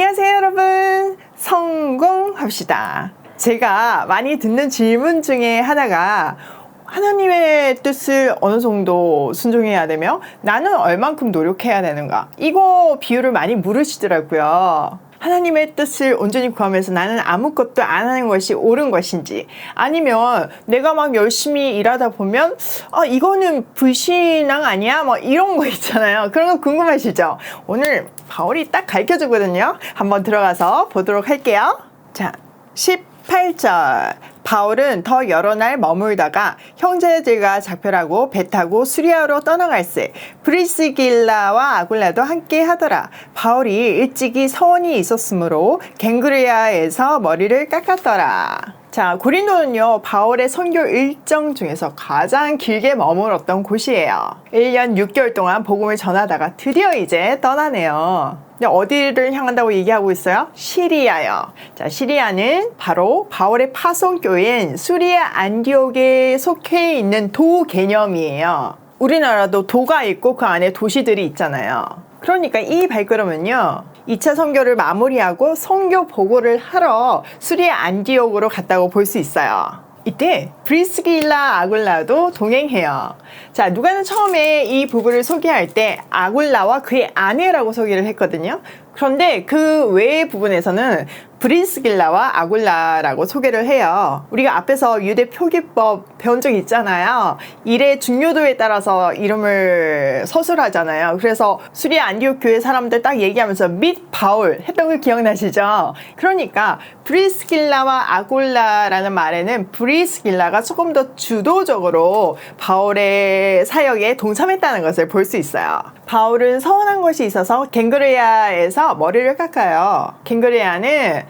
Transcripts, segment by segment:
안녕하세요, 여러분. 성공합시다. 제가 많이 듣는 질문 중에 하나가 하나님의 뜻을 어느 정도 순종해야 되며 나는 얼만큼 노력해야 되는가? 이거 비유를 많이 물으시더라고요. 하나님의 뜻을 온전히 구하면서 나는 아무것도 안 하는 것이 옳은 것인지 아니면 내가 막 열심히 일하다 보면 아 이거는 불신앙 아니야? 뭐 이런 거 있잖아요. 그런 거 궁금하시죠? 오늘 바울이 딱 가르쳐 주거든요. 한번 들어가서 보도록 할게요. 자, 18절. 바울은 더 여러 날 머물다가 형제들과 작별하고 배 타고 수리아로 떠나갈새 브리스길라와 아굴라도 함께 하더라. 바울이 일찍이 서원이 있었으므로 갱그리아에서 머리를 깎았더라. 자, 고린도는요, 바울의 선교 일정 중에서 가장 길게 머물었던 곳이에요. 1년 6개월 동안 복음을 전하다가 드디어 이제 떠나네요. 근데 어디를 향한다고 얘기하고 있어요? 시리아요. 자, 시리아는 바로 바울의 파송교인 수리아 안디옥에 속해 있는 도 개념이에요. 우리나라도 도가 있고 그 안에 도시들이 있잖아요. 그러니까 이 발걸음은요. 2차 선교를 마무리하고 선교 보고를 하러 수리아 안디옥으로 갔다고 볼 수 있어요. 이때 브리스길라 아굴라도 동행해요. 자, 누가는 처음에 이 부부를 소개할 때 아굴라와 그의 아내라고 소개를 했거든요. 그런데 그 외의 부분에서는 브리스길라와 아굴라라고 소개를 해요. 우리가 앞에서 유대 표기법 배운 적 있잖아요. 일의 중요도에 따라서 이름을 서술하잖아요. 그래서 수리 안디옥 교회 사람들 딱 얘기하면서 및 바울 했던 거 기억나시죠? 그러니까 브리스길라와 아굴라라는 말에는 브리스길라가 조금 더 주도적으로 바울의 사역에 동참했다는 것을 볼 수 있어요. 바울은 서운한 것이 있어서 갱그레아에서 머리를 깎아요. 갱그레아는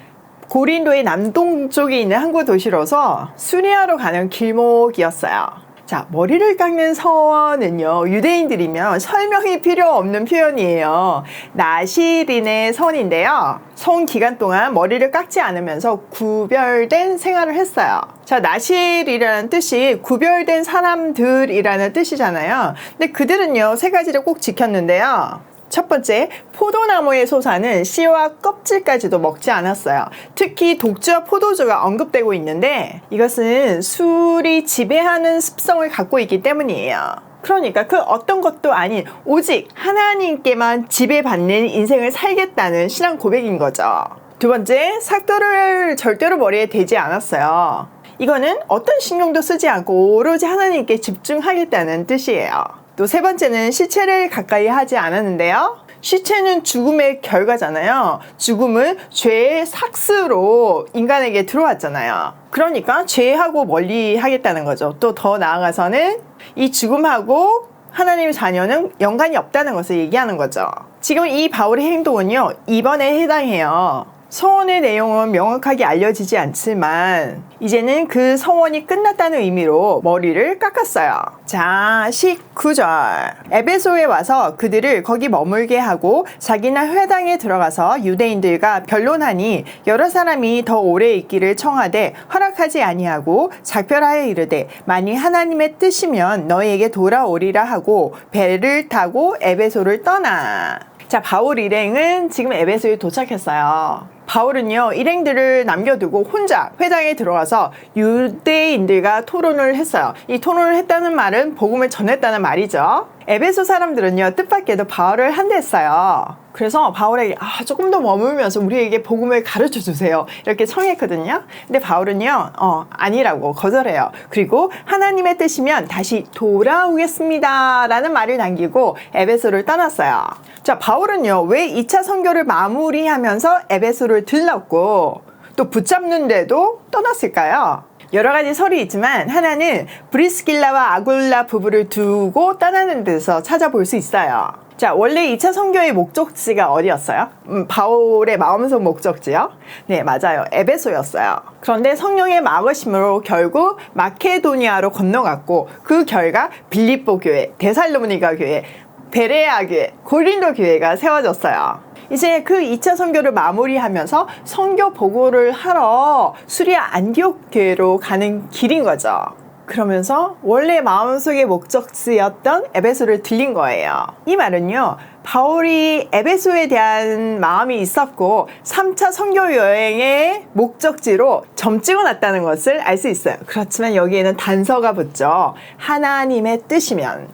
고린도의 남동쪽에 있는 항구 도시로서 수리아로 가는 길목이었어요. 자, 머리를 깎는 서원은요, 유대인들이면 설명이 필요 없는 표현이에요. 나시린의 선인데요. 성 기간 동안 머리를 깎지 않으면서 구별된 생활을 했어요. 자, 나실이라는 뜻이 구별된 사람들이라는 뜻이잖아요. 근데 그들은요, 세 가지를 꼭 지켰는데요. 첫 번째, 포도나무의 소사는 씨와 껍질까지도 먹지 않았어요. 특히 독주와 포도주가 언급되고 있는데 이것은 술이 지배하는 습성을 갖고 있기 때문이에요. 그러니까 그 어떤 것도 아닌 오직 하나님께만 지배받는 인생을 살겠다는 신앙 고백인 거죠. 두 번째, 삭도를 절대로 머리에 대지 않았어요. 이거는 어떤 신경도 쓰지 않고 오로지 하나님께 집중하겠다는 뜻이에요. 또 세 번째는 시체를 가까이 하지 않았는데요. 시체는 죽음의 결과잖아요. 죽음은 죄의 삭스로 인간에게 들어왔잖아요. 그러니까 죄하고 멀리 하겠다는 거죠. 또 더 나아가서는 이 죽음하고 하나님의 자녀는 연관이 없다는 것을 얘기하는 거죠. 지금 이 바울의 행동은요, 이번에 해당해요. 서원의 내용은 명확하게 알려지지 않지만 이제는 그 서원이 끝났다는 의미로 머리를 깎았어요. 자, 19절. 에베소에 와서 그들을 거기 머물게 하고 자기나 회당에 들어가서 유대인들과 변론하니 여러 사람이 더 오래 있기를 청하되 허락하지 아니하고 작별하여 이르되 만일 하나님의 뜻이면 너희에게 돌아오리라 하고 배를 타고 에베소를 떠나. 자, 바울 일행은 지금 에베소에 도착했어요. 바울은요, 일행들을 남겨두고 혼자 회당에 들어가서 유대인들과 토론을 했어요. 이 토론을 했다는 말은 복음을 전했다는 말이죠. 에베소 사람들은요, 뜻밖에도 바울을 한대했어요. 그래서 바울에게 아, 조금 더 머물면서 우리에게 복음을 가르쳐 주세요. 이렇게 청했거든요. 근데 바울은요, 어, 아니라고 거절해요. 그리고 하나님의 뜻이면 다시 돌아오겠습니다. 라는 말을 남기고 에베소를 떠났어요. 자, 바울은요, 왜 2차 선교를 마무리하면서 에베소를 들렀고 또 붙잡는데도 떠났을까요? 여러 가지 설이 있지만 하나는 브리스길라와 아굴라 부부를 두고 떠나는 데서 찾아볼 수 있어요. 자, 원래 2차 선교의 목적지가 어디였어요? 음, 바울의 마음속 목적지요? 네, 맞아요. 에베소였어요. 그런데 성령의 막으심으로 결국 마케도니아로 건너갔고 그 결과 빌립보 교회, 데살로니가 교회, 베레아 교회, 고린도 교회가 세워졌어요. 이제 그 2차 선교를 마무리하면서 선교 보고를 하러 수리아 안디옥 교회로 가는 길인 거죠. 그러면서 원래 마음속의 목적지였던 에베소를 들린 거예요. 이 말은요. 바울이 에베소에 대한 마음이 있었고 3차 선교 여행의 목적지로 점 찍어놨다는 것을 알 수 있어요. 그렇지만 여기에는 단서가 붙죠. 하나님의 뜻이면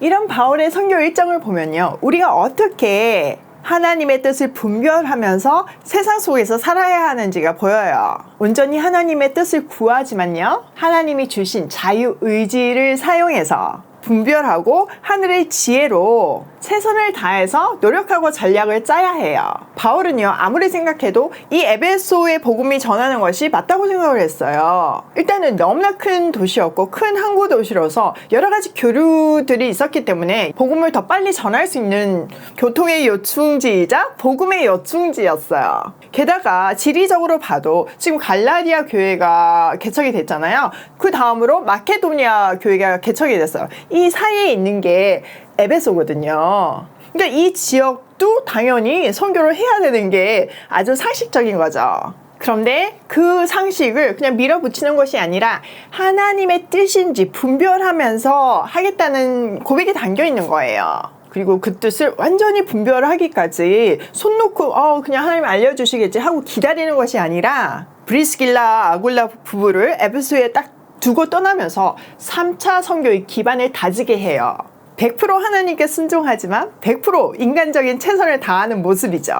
이런 바울의 선교 일정을 보면요. 우리가 어떻게 하나님의 뜻을 분별하면서 세상 속에서 살아야 하는지가 보여요. 온전히 하나님의 뜻을 구하지만요. 하나님이 주신 자유의지를 사용해서 분별하고 하늘의 지혜로 최선을 다해서 노력하고 전략을 짜야 해요. 바울은요, 아무리 생각해도 이 에베소의 복음이 전하는 것이 맞다고 생각을 했어요. 일단은 너무나 큰 도시였고, 큰 항구 도시로서 여러 가지 교류들이 있었기 때문에 복음을 더 빨리 전할 수 있는 교통의 요충지이자 복음의 요충지였어요. 게다가 지리적으로 봐도 지금 갈라디아 교회가 개척이 됐잖아요. 그 다음으로 마케도니아 교회가 개척이 됐어요. 이 사이에 있는 게 에베소거든요. 그러니까 이 지역도 당연히 선교를 해야 되는 게 아주 상식적인 거죠. 그런데 그 상식을 그냥 밀어붙이는 것이 아니라 하나님의 뜻인지 분별하면서 하겠다는 고백이 담겨 있는 거예요. 그리고 그 뜻을 완전히 분별하기까지 손 놓고 어 그냥 하나님 알려주시겠지 하고 기다리는 것이 아니라 브리스길라 아굴라 부부를 에베소에 딱 두고 떠나면서 3차 선교의 기반을 다지게 해요. 100% 하나님께 순종하지만 100% 인간적인 최선을 다하는 모습이죠.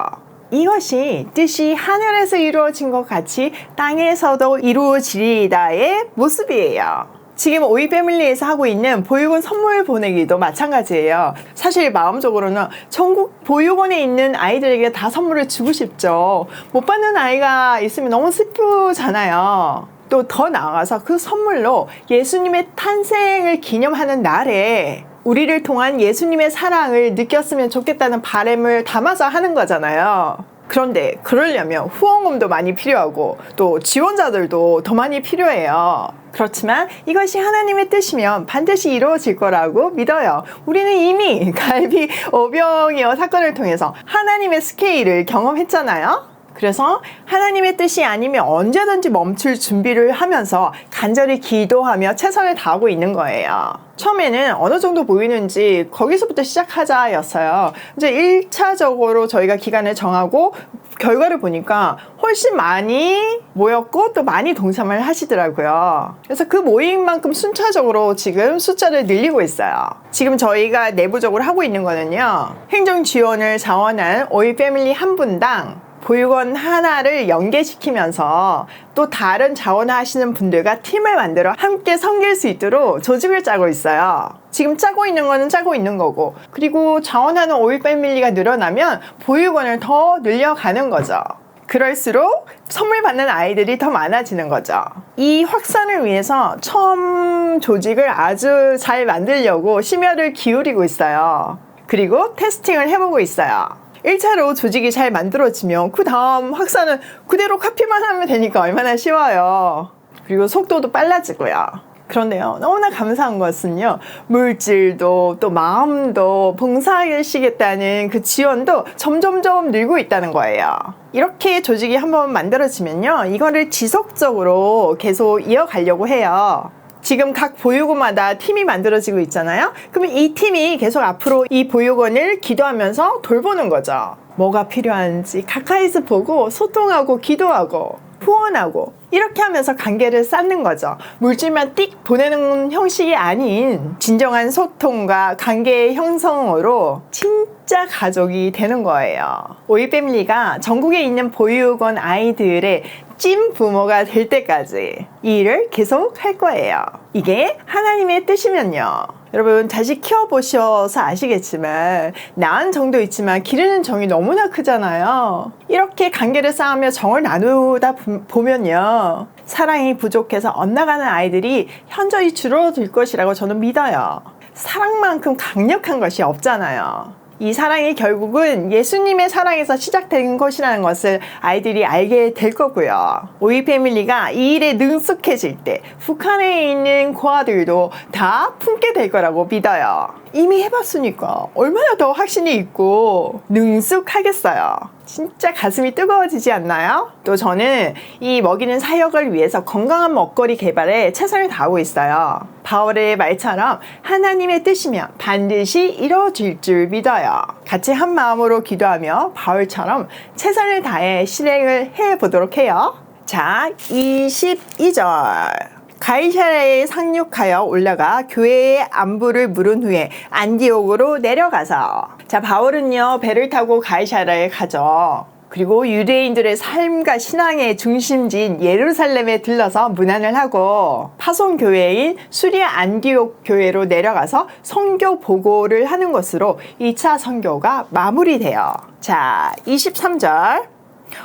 이것이 뜻이 하늘에서 이루어진 것 같이 땅에서도 이루어지리다의 모습이에요. 지금 오이 패밀리에서 하고 있는 보육원 선물 보내기도 마찬가지예요. 사실 마음적으로는 전국 보육원에 있는 아이들에게 다 선물을 주고 싶죠. 못 받는 아이가 있으면 너무 슬프잖아요. 또 더 나아가서 그 선물로 예수님의 탄생을 기념하는 날에 우리를 통한 예수님의 사랑을 느꼈으면 좋겠다는 바램을 담아서 하는 거잖아요. 그런데 그러려면 후원금도 많이 필요하고 또 지원자들도 더 많이 필요해요. 그렇지만 이것이 하나님의 뜻이면 반드시 이루어질 거라고 믿어요. 우리는 이미 갈비 오병이어 사건을 통해서 하나님의 스케일을 경험했잖아요. 그래서 하나님의 뜻이 아니면 언제든지 멈출 준비를 하면서 간절히 기도하며 최선을 다하고 있는 거예요. 처음에는 어느 정도 보이는지 거기서부터 시작하자였어요. 이제 1차적으로 저희가 기간을 정하고 결과를 보니까 훨씬 많이 모였고 또 많이 동참을 하시더라고요. 그래서 그 모임만큼 순차적으로 지금 숫자를 늘리고 있어요. 지금 저희가 내부적으로 하고 있는 거는요. 행정 지원을 자원한 오이 패밀리 한 분당 보육원 하나를 연계시키면서 또 다른 자원하시는 분들과 팀을 만들어 함께 섬길 수 있도록 조직을 짜고 있어요. 지금 짜고 있는 거는 짜고 있는 거고 그리고 자원하는 오일 패밀리가 늘어나면 보육원을 더 늘려가는 거죠. 그럴수록 선물 받는 아이들이 더 많아지는 거죠. 이 확산을 위해서 처음 조직을 아주 잘 만들려고 심혈을 기울이고 있어요. 그리고 테스팅을 해보고 있어요. 1차로 조직이 잘 만들어지면 그 다음 확산은 그대로 카피만 하면 되니까 얼마나 쉬워요. 그리고 속도도 빨라지고요. 그런데요, 너무나 감사한 것은요, 물질도 또 마음도 봉사하시겠다는 그 지원도 점점점 늘고 있다는 거예요. 이렇게 조직이 한번 만들어지면요, 이거를 지속적으로 계속 이어가려고 해요. 지금 각 보육원마다 팀이 만들어지고 있잖아요. 그러면 이 팀이 계속 앞으로 이 보육원을 기도하면서 돌보는 거죠. 뭐가 필요한지 가까이서 보고 소통하고 기도하고 후원하고 이렇게 하면서 관계를 쌓는 거죠. 물질만 띡 보내는 형식이 아닌 진정한 소통과 관계의 형성으로 진짜 가족이 되는 거예요. 오이 패밀리가 전국에 있는 보육원 아이들의 찐 부모가 될 때까지 이 일을 계속 할 거예요. 이게 하나님의 뜻이면요. 여러분 자식 키워보셔서 아시겠지만 낳은 정도 있지만 기르는 정이 너무나 크잖아요. 이렇게 관계를 쌓으며 정을 나누다 보면요. 사랑이 부족해서 엇나가는 아이들이 현저히 줄어들 것이라고 저는 믿어요. 사랑만큼 강력한 것이 없잖아요. 이 사랑이 결국은 예수님의 사랑에서 시작된 것이라는 것을 아이들이 알게 될 거고요. 오이 패밀리가 이 일에 능숙해질 때 북한에 있는 고아들도 다 품게 될 거라고 믿어요. 이미 해봤으니까 얼마나 더 확신이 있고 능숙하겠어요. 진짜 가슴이 뜨거워지지 않나요? 또 저는 이 먹이는 사역을 위해서 건강한 먹거리 개발에 최선을 다하고 있어요. 바울의 말처럼 하나님의 뜻이면 반드시 이루어질 줄 믿어요. 같이 한 마음으로 기도하며 바울처럼 최선을 다해 실행을 해 보도록 해요. 자, 22절. 가이샤라에 상륙하여 올라가 교회의 안부를 물은 후에 안디옥으로 내려가서 자 바울은요 배를 타고 가이샤라에 가죠. 그리고 유대인들의 삶과 신앙의 중심지인 예루살렘에 들러서 문안을 하고 파송 교회인 수리아 안디옥 교회로 내려가서 선교 보고를 하는 것으로 2차 선교가 마무리돼요. 자, 23절.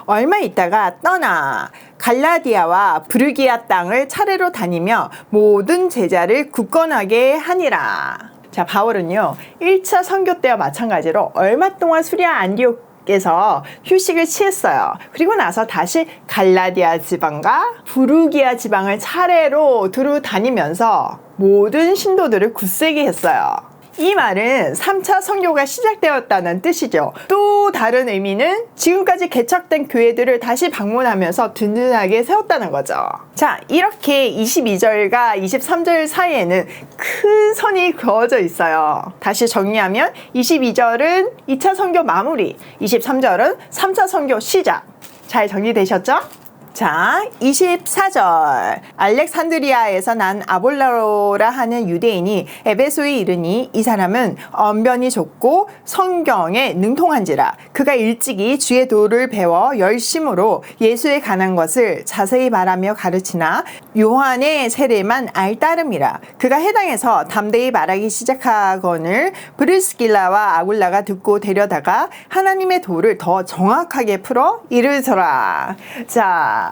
얼마 있다가 떠나 갈라디아와 브르기아 땅을 차례로 다니며 모든 제자를 굳건하게 하니라. 자, 바울은요, 1차 선교 때와 마찬가지로 얼마 동안 수리아 안디옥 에서 휴식을 취했어요. 그리고 나서 다시 갈라디아 지방과 부르기아 지방을 차례로 두루 다니면서 모든 신도들을 굳세게 했어요. 이 말은 3차 선교가 시작되었다는 뜻이죠. 또 다른 의미는 지금까지 개척된 교회들을 다시 방문하면서 든든하게 세웠다는 거죠. 자, 이렇게 22절과 23절 사이에는 큰 선이 그어져 있어요. 다시 정리하면 22절은 2차 선교 마무리, 23절은 3차 선교 시작. 잘 정리되셨죠? 자, 24절. 알렉산드리아에서 난 아볼라로라 하는 유대인이 에베소에 이르니 이 사람은 언변이 좁고 성경에 능통한지라 그가 일찍이 주의 도를 배워 열심으로 예수에 관한 것을 자세히 말하며 가르치나 요한의 세례만 알 따름이라 그가 해당해서 담대히 말하기 시작하거늘 브리스길라와 아굴라가 듣고 데려다가 하나님의 도를 더 정확하게 풀어 이르더라. 자,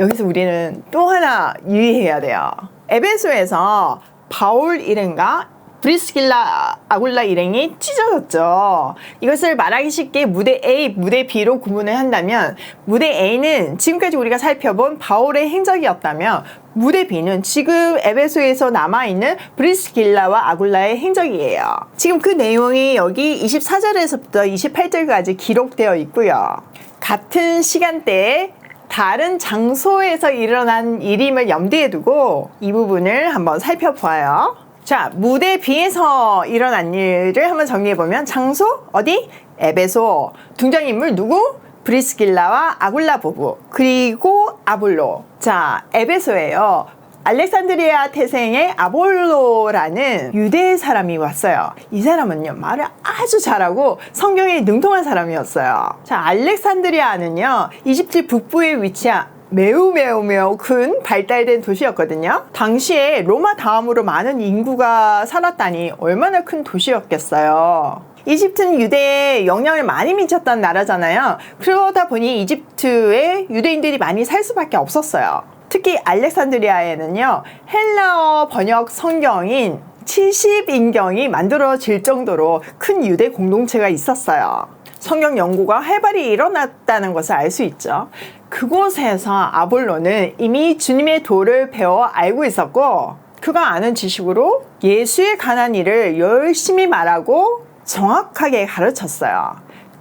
여기서 우리는 또 하나 유의해야 돼요. 에베소에서 바울 일행과 브리스길라 아굴라 일행이 찢어졌죠. 이것을 말하기 쉽게 무대 A, 무대 B로 구분을 한다면 무대 A는 지금까지 우리가 살펴본 바울의 행적이었다면 무대 B는 지금 에베소에서 남아있는 브리스길라와 아굴라의 행적이에요. 지금 그 내용이 여기 24절에서부터 28절까지 기록되어 있고요. 같은 시간대에 다른 장소에서 일어난 일임을 염두에 두고 이 부분을 한번 살펴보아요. 자, 무대 B에서 일어난 일을 한번 정리해보면 장소 어디? 에베소. 등장인물 누구? 브리스길라와 아굴라 부부. 그리고 아볼로. 자, 에베소예요. 알렉산드리아 태생의 아볼로라는 유대 사람이 왔어요. 이 사람은요, 말을 아주 잘하고 성경에 능통한 사람이었어요. 자, 알렉산드리아는요, 이집트 북부에 위치한 매우 매우 매우 큰 발달된 도시였거든요. 당시에 로마 다음으로 많은 인구가 살았다니 얼마나 큰 도시였겠어요. 이집트는 유대에 영향을 많이 미쳤던 나라잖아요. 그러다 보니 이집트에 유대인들이 많이 살 수밖에 없었어요. 특히 알렉산드리아에는요, 헬라어 번역 성경인 70인경이 만들어질 정도로 큰 유대 공동체가 있었어요. 성경 연구가 활발히 일어났다는 것을 알 수 있죠. 그곳에서 아볼로는 이미 주님의 도를 배워 알고 있었고, 그가 아는 지식으로 예수에 관한 일을 열심히 말하고 정확하게 가르쳤어요.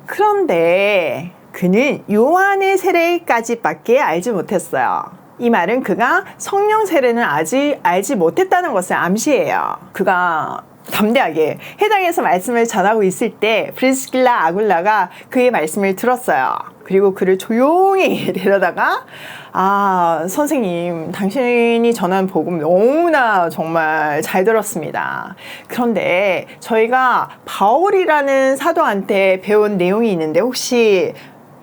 그런데 그는 요한의 세례까지밖에 알지 못했어요. 이 말은 그가 성령 세례는 아직 알지 못했다는 것을 암시해요. 그가 담대하게 해당해서 말씀을 전하고 있을 때 프리스킬라 아굴라가 그의 말씀을 들었어요. 그리고 그를 조용히 데려다가 아 선생님 당신이 전한 복음 너무나 정말 잘 들었습니다. 그런데 저희가 바울이라는 사도한테 배운 내용이 있는데 혹시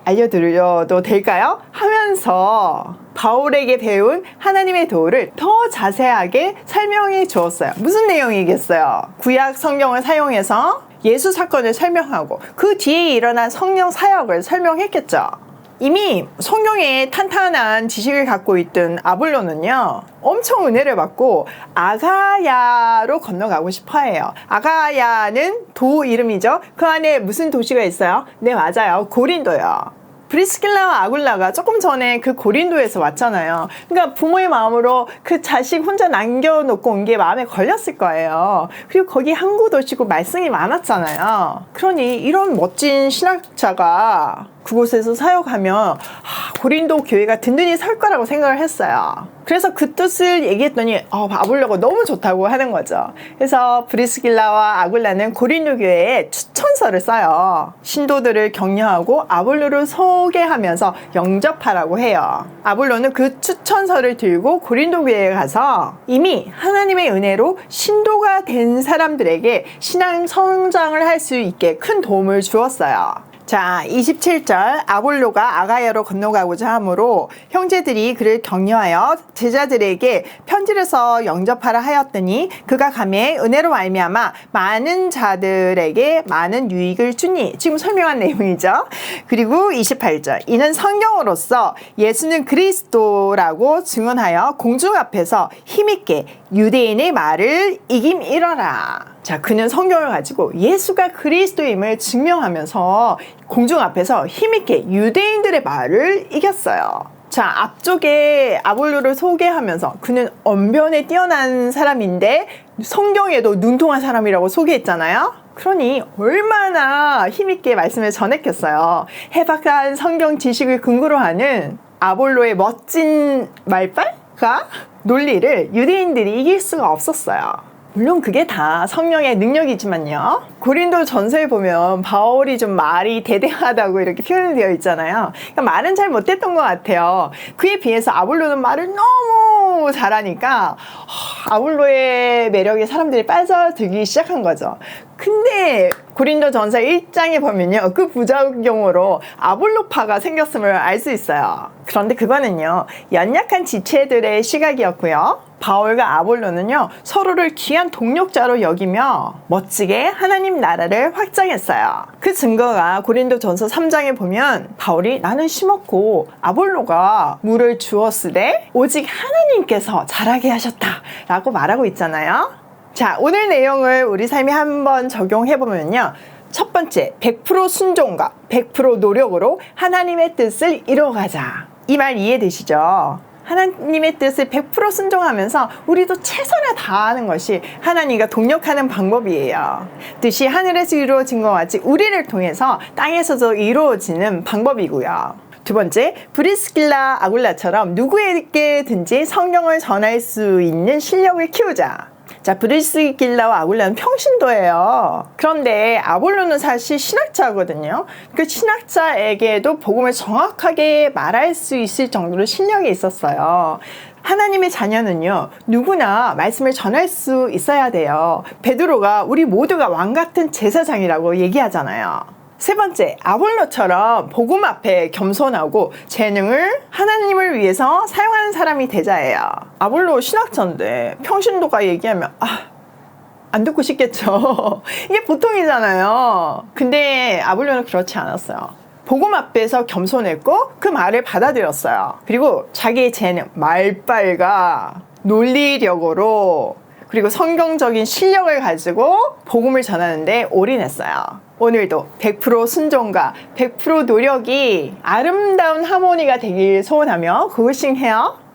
알려드려도 될까요? 하면서 바울에게 배운 하나님의 도를 더 자세하게 설명해 주었어요. 무슨 내용이겠어요? 구약 성경을 사용해서 예수 사건을 설명하고 그 뒤에 일어난 성령 사역을 설명했겠죠. 이미 성경에 탄탄한 지식을 갖고 있던 아볼로는요, 엄청 은혜를 받고 아가야로 건너가고 싶어 해요. 아가야는 도 이름이죠. 그 안에 무슨 도시가 있어요? 네, 맞아요. 고린도요. 브리스킬라와 아굴라가 조금 전에 그 고린도에서 왔잖아요. 그러니까 부모의 마음으로 그 자식 혼자 남겨놓고 온 게 마음에 걸렸을 거예요. 그리고 거기 항구 도시고 말씀이 많았잖아요. 그러니 이런 멋진 신학자가 그곳에서 사역하면 아, 고린도 교회가 든든히 설 거라고 생각을 했어요. 그래서 그 뜻을 얘기했더니 어, 봐보려고 너무 좋다고 하는 거죠. 그래서 브리스길라와 아굴라는 고린도 교회에 추천서를 써요. 신도들을 격려하고 아볼로를 소개하면서 영접하라고 해요. 아볼로는 그 추천서를 들고 고린도 교회에 가서 이미 하나님의 은혜로 신도가 된 사람들에게 신앙 성장을 할 수 있게 큰 도움을 주었어요. 자, 27절 아볼로가 아가야로 건너가고자 하므로 형제들이 그를 격려하여 제자들에게 편지를 써 영접하라 하였더니 그가 감에 은혜로 말미암아 많은 자들에게 많은 유익을 주니 지금 설명한 내용이죠. 그리고 28절 이는 성경으로서 예수는 그리스도라고 증언하여 공중 앞에서 힘있게 유대인의 말을 이김 이뤄라. 자, 그는 성경을 가지고 예수가 그리스도임을 증명하면서 공중 앞에서 힘있게 유대인들의 말을 이겼어요. 자, 앞쪽에 아볼로를 소개하면서 그는 언변에 뛰어난 사람인데 성경에도 눈통한 사람이라고 소개했잖아요. 그러니 얼마나 힘있게 말씀을 전했겠어요. 해박한 성경 지식을 근거로 하는 아볼로의 멋진 말빨과 논리를 유대인들이 이길 수가 없었어요. 물론 그게 다 성령의 능력이지만요. 고린도 전서에 보면 바울이 좀 말이 대대하다고 이렇게 표현되어 있잖아요. 그러니까 말은 잘 못했던 것 같아요. 그에 비해서 아볼로는 말을 너무 잘하니까 아볼로의 매력에 사람들이 빠져들기 시작한 거죠. 근데 고린도 전서 1장에 보면요. 그 부작용으로 아볼로파가 생겼음을 알 수 있어요. 그런데 그거는요. 연약한 지체들의 시각이었고요. 바울과 아볼로는요. 서로를 귀한 동력자로 여기며 멋지게 하나님 나라를 확장했어요. 그 증거가 고린도 전서 3장에 보면 바울이 나는 심었고 아볼로가 물을 주었으되 오직 하나님께서 자라게 하셨다 라고 말하고 있잖아요. 자, 오늘 내용을 우리 삶에 한번 적용해 보면요. 첫 번째, 100% 순종과 100% 노력으로 하나님의 뜻을 이루어가자. 이 말 이해되시죠? 하나님의 뜻을 100% 순종하면서 우리도 최선을 다하는 것이 하나님과 동력하는 방법이에요. 뜻이 하늘에서 이루어진 것 같이 우리를 통해서 땅에서도 이루어지는 방법이고요. 두 번째, 브리스길라 아굴라처럼 누구에게든지 성경을 전할 수 있는 실력을 키우자. 자, 브리스길라와 아굴라는 평신도예요. 그런데 아볼로는 사실 신학자거든요. 그 신학자에게도 복음을 정확하게 말할 수 있을 정도로 실력이 있었어요. 하나님의 자녀는요 누구나 말씀을 전할 수 있어야 돼요. 베드로가 우리 모두가 왕 같은 제사장이라고 얘기하잖아요. 세 번째, 아볼로처럼 복음 앞에 겸손하고 재능을 하나님을 위해서 사용하는 사람이 되자예요. 아볼로 신학자인데 평신도가 얘기하면 아, 안 듣고 싶겠죠. 이게 보통이잖아요. 근데 아볼로는 그렇지 않았어요. 복음 앞에서 겸손했고 그 말을 받아들였어요. 그리고 자기의 재능, 말빨과 논리력으로 그리고 성경적인 실력을 가지고 복음을 전하는데 올인했어요. 오늘도 100% 순종과 100% 노력이 아름다운 하모니가 되길 소원하며 고싱해요.